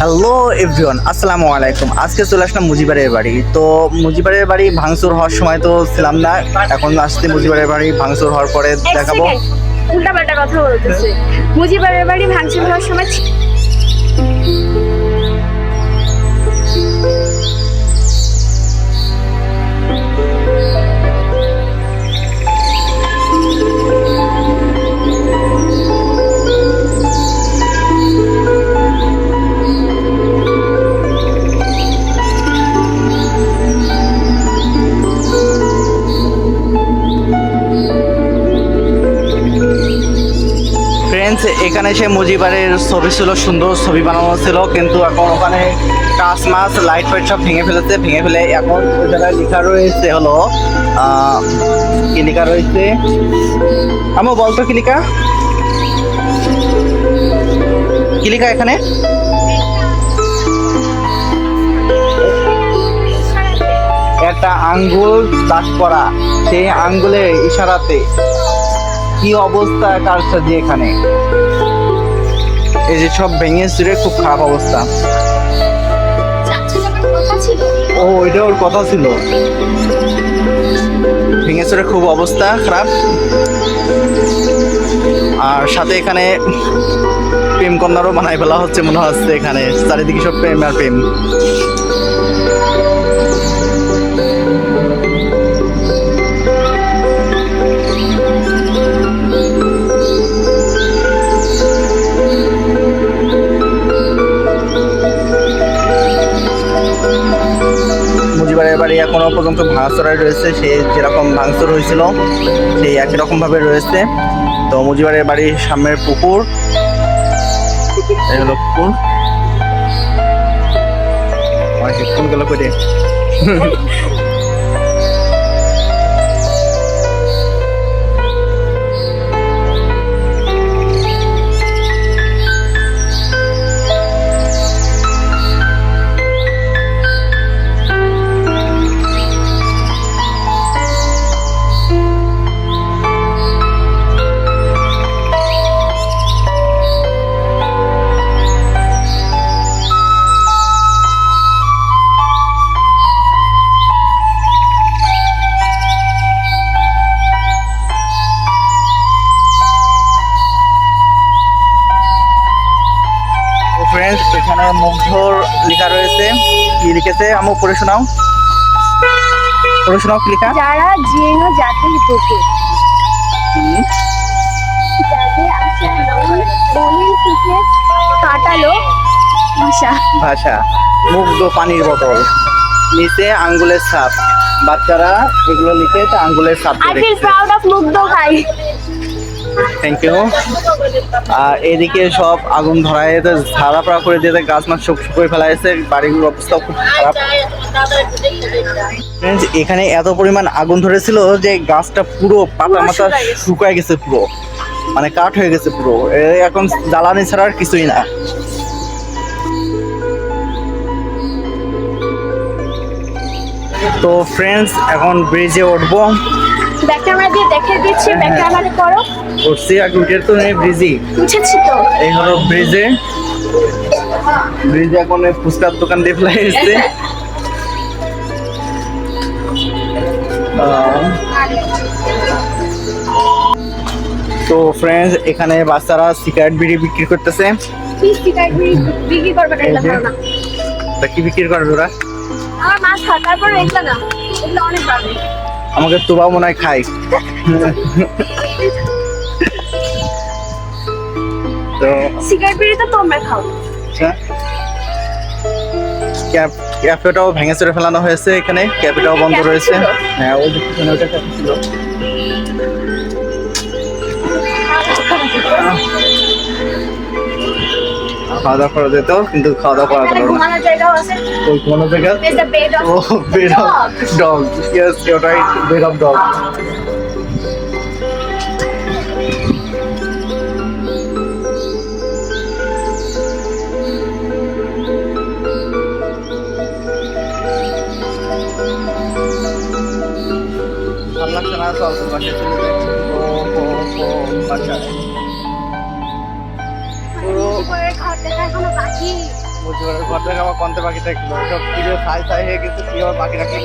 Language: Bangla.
হ্যালো এভরিওয়ান আসসালামু আলাইকুম। আজকে চলে আসলাম মুজিবারের বাড়ি। তো মুজিবারের বাড়ি ভাঙচুর হওয়ার সময় তো ছিলাম না। এখন আসতে মুজিবারের বাড়ি ভাঙচুর হওয়ার পরে দেখাবো। উল্টা পাল্টা কথা বলতেছে। মুজিবারের বাড়ি ভাঙচুর হওয়ার সময় ফ্রেন্ডস এখানে সে মুজিবারের ছবি ছিল, সুন্দর ছবি বানানো ছিল। কিন্তু এখন ওখানে কাঁচ মাছ লাইট ফাইট সব ভেঙে ফেলেছে, ভেঙে ফেলে এখন ওই জায়গায় লেখা রয়েছে হলো কি লেখা রয়েছে? আমো বলতো কি লেখা? কি এখানে? একটা আঙ্গুল দাগ করা, সেই আঙ্গুলের ইশারাতে। কি অবস্থা কার সাথে এখানে? এই যে সব ভেঙে চুরে খুব খারাপ অবস্থা। ও ওইটা ওর কথা ছিল। ভেঙে খুব অবস্থা খারাপ। আর সাথে এখানে প্রেম কন্যারও বানাই ফেলা হচ্ছে মনে হচ্ছে এখানে। চারিদিকে সব প্রেম আর প্রেম। পর্যন্ত ভাঙচুরাই রয়েছে, সে যেরকম ভাঙচুর হয়েছিল, সেই একই রকমভাবে রয়েছে। তো মুজিবারের বাড়ির সামনের পুকুর। পুকুর। ফোন গেল মুগ্ধর লেখা রয়েছে। কি লিখেছে? আমি পড়ে শোনাও। পড়ে শোনাও কি লেখা? যারা জীর্ণ জাতির বুকে। কাটালো ভাষা। ভাষা মুগ্ধ পানির বোতল। নিচে আঙ্গুলের ছাপ। বাচ্চারা এগুলো লিখে আঙ্গুলের ছাপ আই ফিল প্রাউড অফ মুগ্ধ ভাই। থ্যাংক ইউ আর এদিকে সব আগুন ধরায় ঝাড়া পড়া করে দিতে গাছ মাছ সব শুকিয়ে ফেলা হয়েছে বাড়িগুলোর অবস্থা খুব খারাপ। Friends, এখানে এত পরিমাণ আগুন ধরেছিল যে গাছটা পুরো পাতা মাথা শুকায় গেছে। পুরো। মানে কাঠ হয়ে গেছে পুরো। এখন জ্বালানি ছাড়া আর কিছুই না। তো ফ্রেন্ডস এখন ব্রিজে উঠবো। ব্যাক ক্যামেরা দিয়ে দেখে দিচ্ছি ব্যাক ক্যামেরা করো। উঠছি আর উঠে তো নেই ব্রিজই। বুঝেছি তো। এই হলো ব্রিজে। ব্রিজে এখন ফুচকার দোকান দিয়ে ফেলা এসছে। তো ফ্রেন্ডস এখানে বাচ্চারা সিগারেট বিড়ি বিক্রি করতেছে। টিকাই বিক্রি করবে না। তা কি বিক্রি করবে ওরা? আমার মাছ খায় তারপরে এগুলো না এগুলো অনেক ভালো আমাকে তোবা মনে হয় খাই। তো সিগারেট বিড়ি তো তোমরা খাও। আচ্ছা। ক্যাপ ক্যাফেটাও ভেঙে চড়ে ফেলানো হয়েছে এখানে। ক্যাফেটাও বন্ধ রয়েছে। হ্যাঁ ওই পিছনে ওইটা ছিল। খাওয়া দাওয়া করা যেত কিন্তু খাওয়া দাওয়া করা গেল না। ওই কোনো জায়গা? ও bed of dog yes your right bed of dog ভালো লাগছে না চল বাসায় চলে যাই ও ও ও বাসায় পুরো ঘর থেকে আমার কন্তে পাখি থাকল সব কিছু সাই সাই হয়ে গেছে কি আবার পাখি রাখল